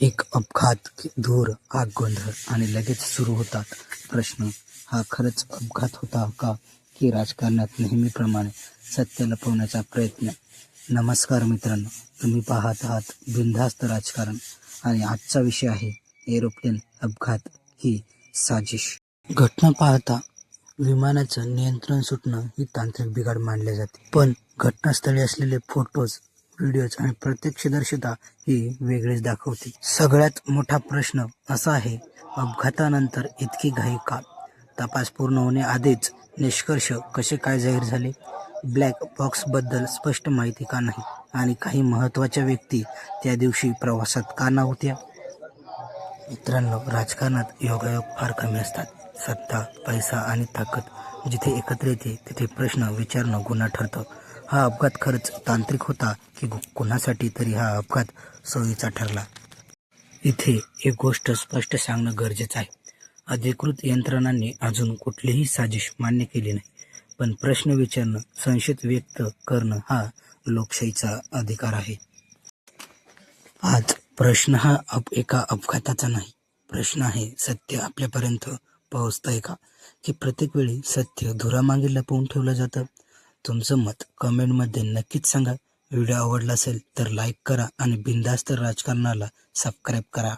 एक अपघात धूर आग गोंधळ आणि लगेच सुरू होतात. प्रश्न हा खरंच अपघात होता का की राजकारणात नेहमीप्रमाणे सत्य लपवण्याचा प्रयत्न? नमस्कार मित्रांनो तुम्ही पाहत आहात बिनधास्त राजकारण आणि आजचा विषय आहे एरोप्लेन अपघात ही साजिश. घटना पाहता विमानाचं नियंत्रण सुटणं ही तांत्रिक बिघाड मानले जाते. पण घटनास्थळी असलेले फोटोज व्हिडिओज आणि प्रत्यक्षदर्शिता ही वेगळीच दाखवते. सगळ्यात मोठा प्रश्न असा आहे अपघातानंतर इतकी घाई का? तपास पूर्ण होण्याआधीच निष्कर्ष कसे काय जाहीर झाले? ब्लॅक बॉक्सबद्दल स्पष्ट माहिती का नाही? आणि काही महत्त्वाच्या व्यक्ती त्या दिवशी प्रवासात का नव्हत्या? मित्रांनो राजकारणात योगायोग फार कमी असतात. सत्ता पैसा आणि ताकद जिथे एकत्र येते तिथे प्रश्न विचारणं गुन्हा ठरतं. हा अपघात खरंच तांत्रिक होता की कोणासाठी कुणासाठी तरी हा अपघात सोयीचा ठरला. इथे एक गोष्ट स्पष्ट सांगणं गरजेचं आहे. अधिकृत यंत्रणांनी अजून कुठलीही साजिश मान्य केली नाही पण प्रश्न विचारणं संशयित व्यक्त करणं हा लोकशाहीचा अधिकार आहे. आज प्रश्न हा अप एका अपघाताचा नाही. प्रश्न आहे सत्य आपल्यापर्यंत पोहोचतंय का? की प्रत्येक वेळी सत्य धुरामागे लपवून ठेवलं जातं? तुमचं मत कमेंटमध्ये नक्कीच सांगा. व्हिडिओ आवडला असेल तर लाईक करा आणि बिंदास्त राजकारणाला सबस्क्राईब करा.